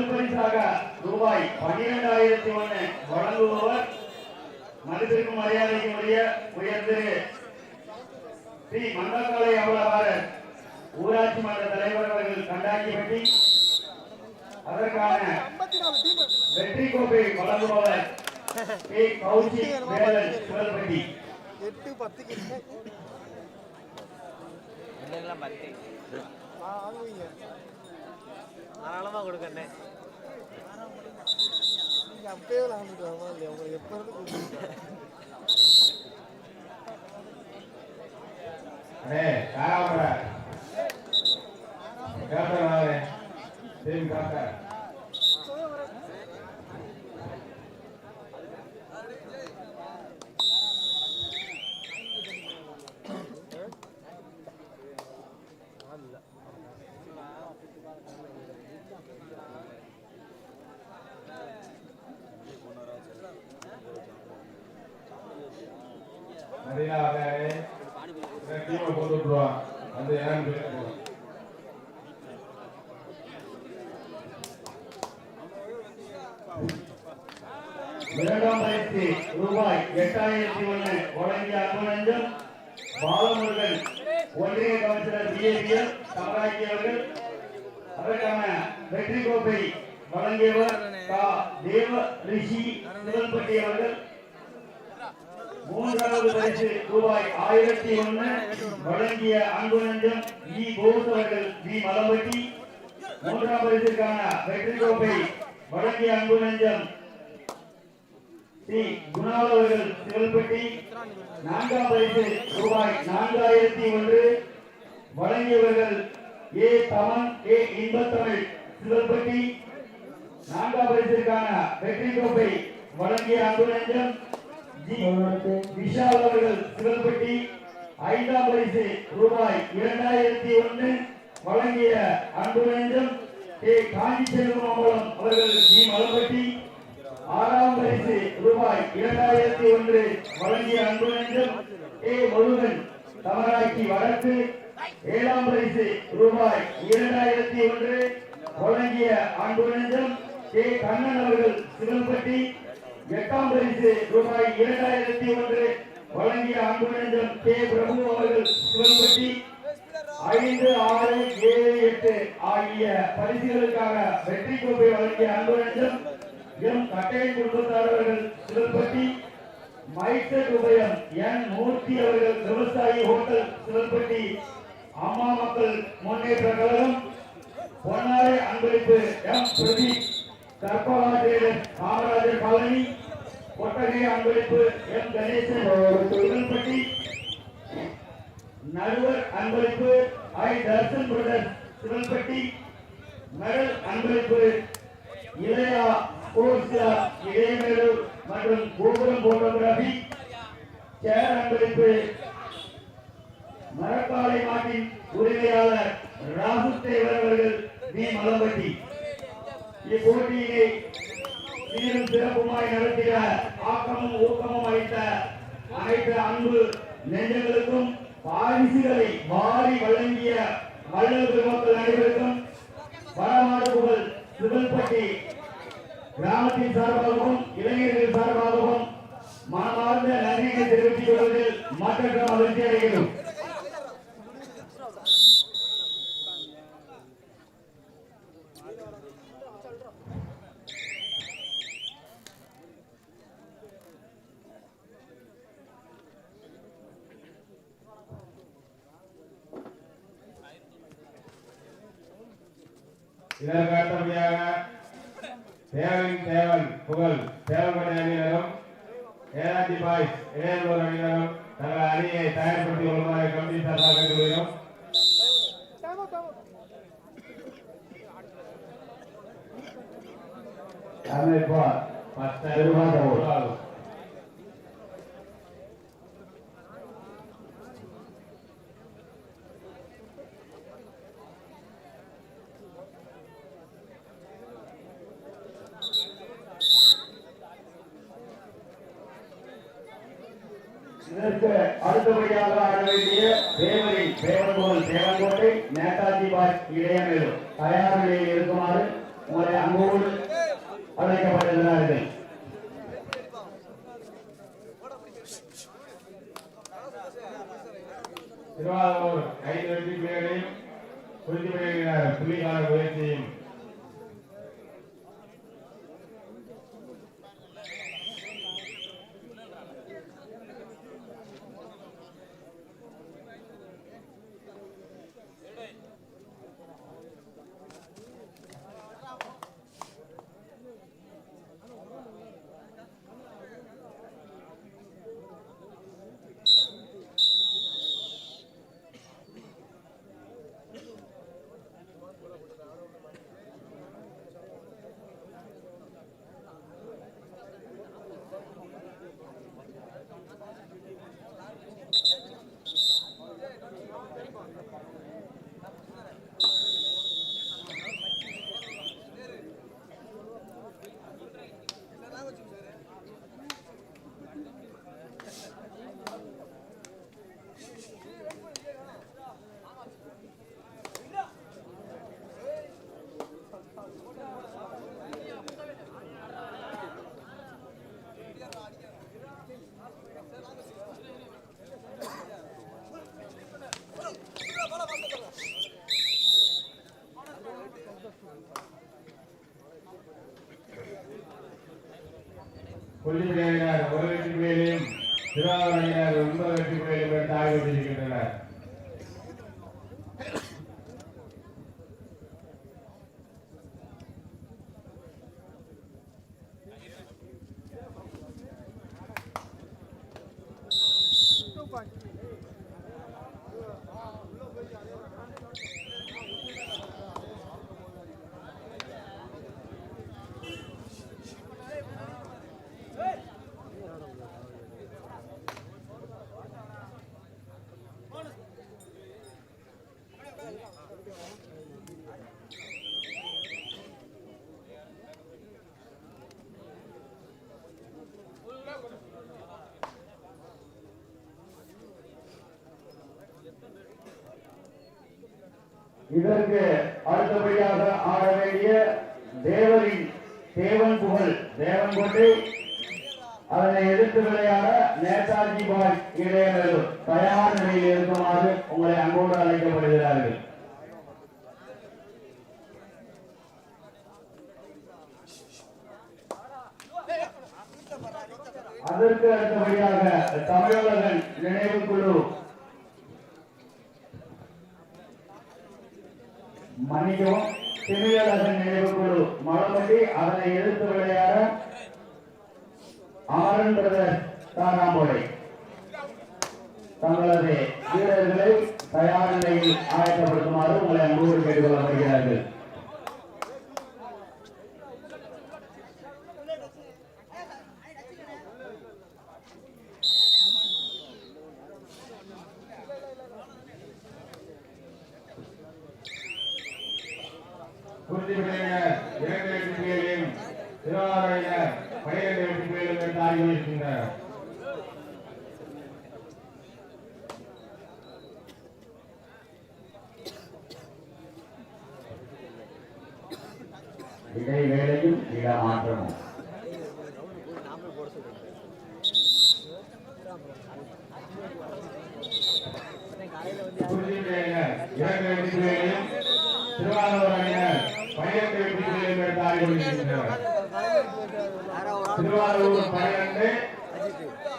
முதல் பரிசாக ரூபாய் பன்னிரெண்டாயிரத்தி ஒண்ணு வழங்குபவர் மனிதருக்கும் மரியாதைக்கும் உரிய உயர்திரு ஸ்ரீ மண்டலக்கலை அவ்வளவாளர் ஊராட்சி மன்ற தலைவர் அவர்கள் கண்டாக்கிப்பட்டி அதற்கான வெற்றி கோப்பை வழங்குபவர் வேலன் எட்டு பத்துக்கு இல்லைங்களா பத்து? வாங்குவீங்க. தாராளமாக கொடுக்கண்ணே நீங்க அப்பயே விளாண்டுட்டு வரமா இல்லையா? உங்களுக்கு எப்ப இருந்து ரூபாய் எட்டாயிரத்தி ஒன்று வழங்கிய அன்பனஞ்சம் பாலமுருகன் ஒன்றிய கவுன்சிலர் பிஏபிஎல் சமராக்கி அவர்கள் அதற்கான வெற்றி கோப்பை வழங்கியவர் கா. தேவ ரிஷி சிவன்பட்டி அவர்கள். மூன்றாவது பரிசு ரூபாய் ஆயிரத்தி ஒன்று வழங்கிய அன்பு நெஞ்சம் இ போஸ் அவர்கள் வி. மலம்பட்டி. மூன்றாம் பரிசுக்கான வெற்றி கோப்பை வழங்கிய அன்பு நெஞ்சம் சி குணால் அவர்கள் சிவல்பட்டி நான்காம் பரிசு ரூபாய் நான்காயிரத்தி ஒன்று. வழங்கியவர்கள் ஏ தமன் ஏ இன்பத்தமிழ் சிவல்பட்டி நான்காம் பரிசிற்கான வெற்றி கோப்பை வழங்கிய அன்பு நெஞ்சம் ஜி. விஷால் அவர்கள் சிவல்பட்டி ஐந்தாம் பரிசு ரூபாய் இரண்டாயிரத்தி ஒன்று. வழங்கிய அன்பு ஏ கே. காஞ்சி செல்வம் அவர்கள் ஜி. மலப்பட்டி ஆறாம் பரிசு ரூபாய் இரண்டாயிரத்தி ஒன்று வழங்கிய அன்பு நெஞ்சம் ஏ முருகன் தமராக்கி வடக்கு ஏழாம் பரிசு ரூபாய் இரண்டாயிரத்தி ஒன்று வழங்கிய அன்பு நெஞ்சம் கே கண்ணன் அவர்கள் சிவன்பட்டி. எட்டாம் பரிசு ரூபாய் இரண்டாயிரத்தி ஒன்று வழங்கிய அன்பு நெஞ்சம் கே பிரபு அவர்கள் சிவன்பட்டி. ஐந்து ஆறு ஏழு எட்டு ஆகிய பரிசுகளுக்காக வெற்றி கோப்பை வழங்கிய அன்பு நெஞ்சம் எம் கட்டையை குடும்பத்தாரர்கள் சிவன்பட்டி மைசெட் உபயம் என் மூர்த்தி அவர்கள் விவசாயி ஹோட்டல் சிவன்பட்டி அம்மா மக்கள் முன்னேற்ற கழகம் பொன்னாரை அன்பளிப்பு எம் பிரதீப் கற்பகாஜேடன் காமராஜர் காலனி கொட்டகை அன்பளிப்பு எம் கணேசன் சிவன்பட்டி நடுவர் அன்பளிப்பு I Darshan brother Sivanpatti medal அன்பளிப்பு இளையா ஸ்போர்ட்ஸ் இடையமேலூர் மற்றும் கோபுரம் போட்டோகிராபி சேர் அன்பளிப்பு மரக்காலை மாட்டின் உரிமையாளர் ராசு தேவர் அவர்கள் வி மலம்பட்டி இப்போட்டியினை சீரும் சிறப்புமாய் நடத்திட ஆக்கமும் ஊக்கமும் அளித்த அனைத்து அன்பு நெஞ்சங்களுக்கும் பாரிசுகளை வாரி வழங்கிய வள்ளல் பெருமக்கள் அனைவருக்கும் வடமாடு புகழ் சிவல்பட்டி கிராமத்தின் சார்பாகவும் இளைஞர்கள் சார்பாகவும் மனமார்ந்த நன்றியை தெரிவித்துக் கொள்வதில் மற்றற்ற மகிழ்ச்சி அடைகிறோம். இதற்காக அடுத்தபடியாக தேவன் தேவன் புகழ். தேவமணி அணியினரும் ஏராட்டி பாய்ஸ் இளையனூர் அணியினரும் தங்கள் அணியை தயார்படுத்திக் கொள்ளுமாறு கமிட்டி சார்பாக கேட்டுக்கொள்கிறோம். அமைப்பார் பத்து இதற்கு அடுத்தபடியாக ஆட வேண்டிய தேவரி தேவங்கோல் தேவங்கோட்டை நேதாஜி பாய் இடையமேலும் தயார் நிலையில் இருக்குமாறு உங்களை அங்கோடு அழைக்கப்படுகிறார்கள் இதற்கு அடுத்தபடியாக ஆட வேண்டிய தேவரின் தேவன் புகழ் தேவன் கொண்டு அதனை எதிர்த்து விளையாட நேதாஜி பாய் இளையநல்லூர் தயார் நிலையில் இருக்குமாறு உங்களை அன்போடு அழைக்கப்படுகிறார்கள். அதற்கு அடுத்தபடியாக தமிழகன் நினைவு குழு மன்னிக்கவும். திமிழகன் நினைவு குழு மலமட்டி அதனை எதிர்த்து விளையாட அமரன் பிரதர் தாராம்போடை தங்களது வீரர்களை தயார் நிலையில் ஆயத்தப்படுத்துமாறு உங்களை அன்போடு கேட்டுக்கொள்ளப்படுகிறார்கள் குறிச்சி புள்ளியினர் இரண்டு வெற்றி புள்ளிகளையும் திருவாரூர் அணியினர் பனிரெண்டு இடைவேளையும் இடமாற்றமும்.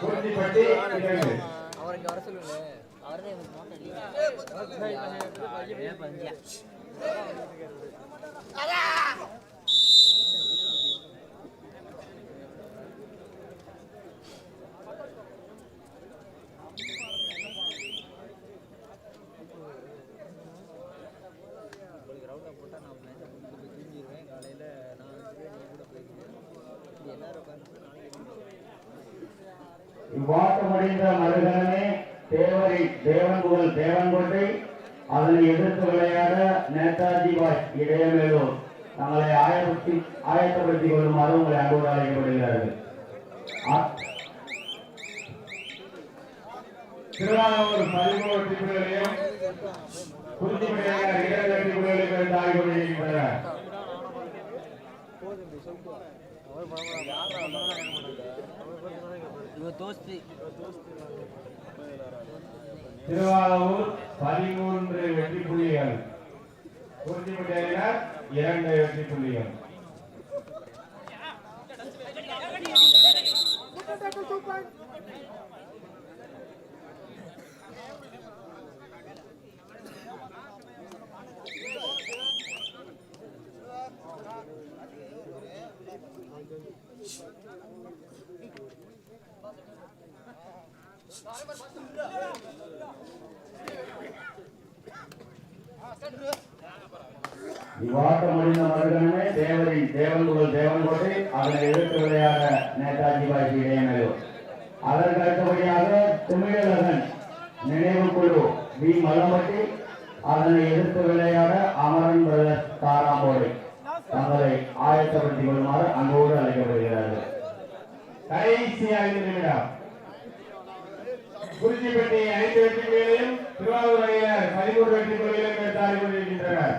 அஜித் குறிச்சிப்பட்டி இரண்டு அவர் இங்க வர சொல்லுங்க அவர் தான் எனக்கு தேவரை தேவன் புகழ் அதனை எதிர்த்து விளையாட நேதாஜி பாய் இடையமேலூர் தங்களை ஆயத்தி ஆயத்தப்படுத்திக் கொள்ளுமாறு உங்களை அன்போடு அழைக்கப்படுகிறார்கள். திருவாரூர் பதிமூணு வெற்றி புள்ளிகளையும் குறிச்சி இரண்டு வெற்றி புள்ளிகளையும் பெற்று தோஸ்தி. திருவாரூர் பதிமூன்று வெற்றி புள்ளிகள் குறிஞ்சிப்பட்டி இரண்டு வெற்றி புள்ளிகள் Thank you. முடிந்த மறுகணமே தேவரின் தேவன்குழல் தேவன்கோட்டை அதனை எதிர்த்து விளையாட நேதாஜி பாஜி இடையமையும் அதற்கு அடுத்தபடியாக தமிழகன் நினைவு குழு வி. மல்லம்பட்டி அதனை எதிர்த்து விளையாட அமரன் பிரதர் தாராம்போடை தங்களை ஆயத்தப்படுத்திக் கொள்ளுமாறு அங்கோடு அழைக்கப்படுகிறார்கள். கடைசி ஐந்து நிமிடம். குறிஞ்சிப்பட்டி ஐந்து வெற்றி புள்ளிகளையும் திருவாரூர் அணியினர் பதிமூன்று வெற்றி புள்ளிகளையும் பெற்றாடி கொண்டிருக்கின்றனர்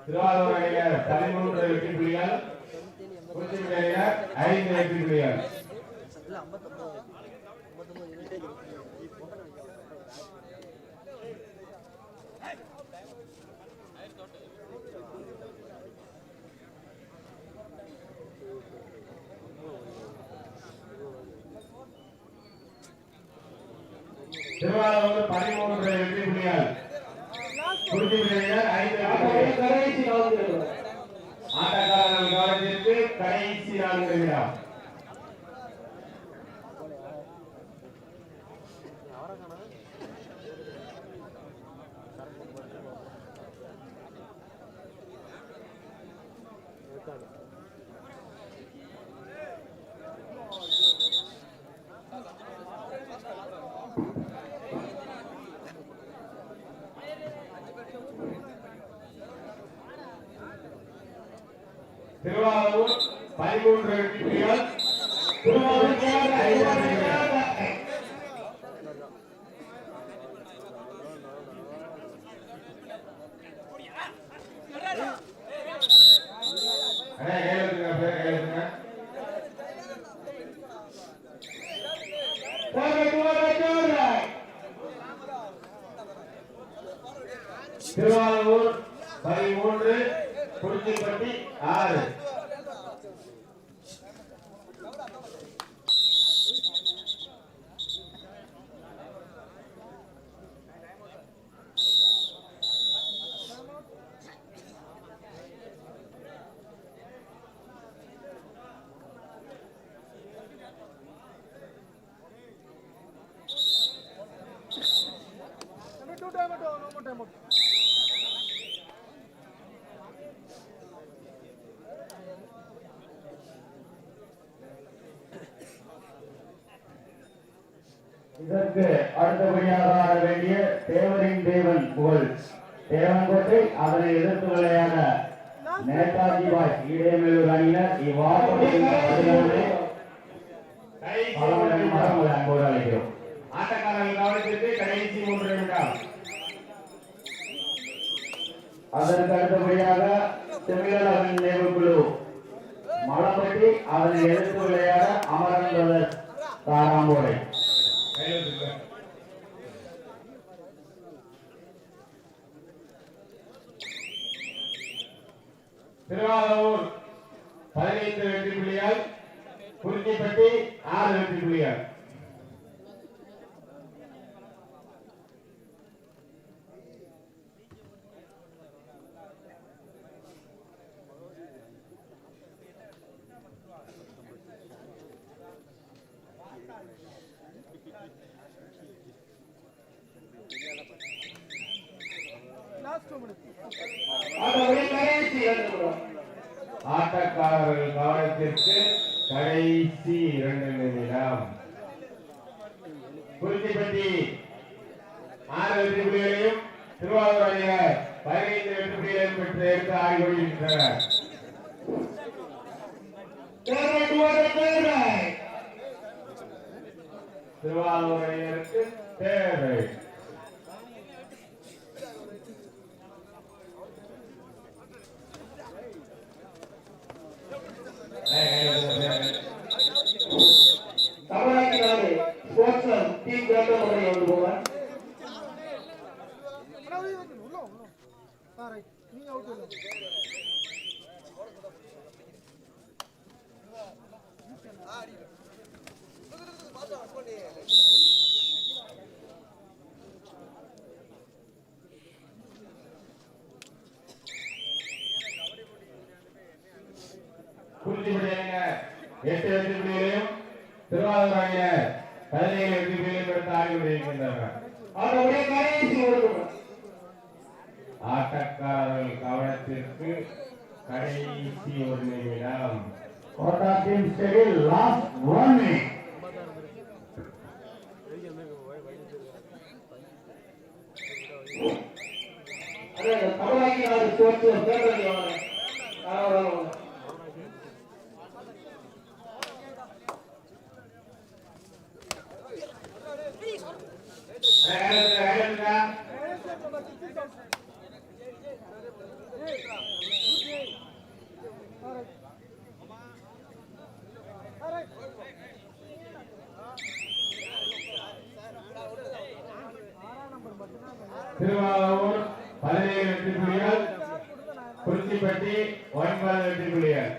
திருவாரூர் அணியினர் பதிமூன்று வெற்றி புள்ளிகள் குறிஞ்சிப்பட்டி அணியினர் ஐந்து வெற்றி புள்ளிகள் இல்லை ஐம்பத்தொம்பது ஐம்பத்தொம்பது இருபத்தி திருவாரூர் வெற்றி புள்ளிகள் குறிஞ்சிப்பட்டி அணியினர் ஐந்து வெற்றி. புள்ளிகள் ஆட்டக்காரர்கள் கவனத்திற்கு கடைசி நான்கு நிமிடம் திருவாரூர் பதிமூன்று வெற்றி புள்ளிகள் திருவாரூர் ஐந்து வெற்றி புள்ளிகள் அண்ணா, கையில வச்சுங்க, அப்படியே கையில திருவாரூர் பதிமூன்று குறிச்சிப்பட்டி ஆறு. இதற்கு அடுத்தபடியாக ஆட வேண்டிய தேவரின் தேவன் புகழ். தேவன்கோட்டை அதனை எதிர்த்து விளையாட நேதாஜி பாய் இடையமேலூர் அணியினர் இவ்வாறு பதினொன்று கடைசி பல மூன்று மணி நிமிடம். உங்களை அன்போடு அழைக்கிறோம் ஆட்டக்காரர்கள் கவனத்திற்கு கடைசி மூன்று நிமிடம் அதற்கு அடுத்தபடியாக தமிழக நினைவு குழு. மலப்பட்டி அதனை எதிர்த்து விளையாட அமரன் பிரதர்ஸ் தாராம்போடை திருவாரூர் பதினைந்து வெற்றி புள்ளியால் குறிச்சிப்பட்டி ஆறு வெற்றி புள்ளியால். ஆடி வருகின்றனர் திருவாரூரையருக்கு தேவை தமிழ்நாட்டினாலே கோச்சம் டீம் கேட்ட முறையில் வந்து போவேன் ಔಟ್ ಇಲ್ಲ last திருவாரூர் பதினேழு வெற்றி புலிகள் குறிச்சிப்பட்டி ஒன்பது வெற்றி புலிகள்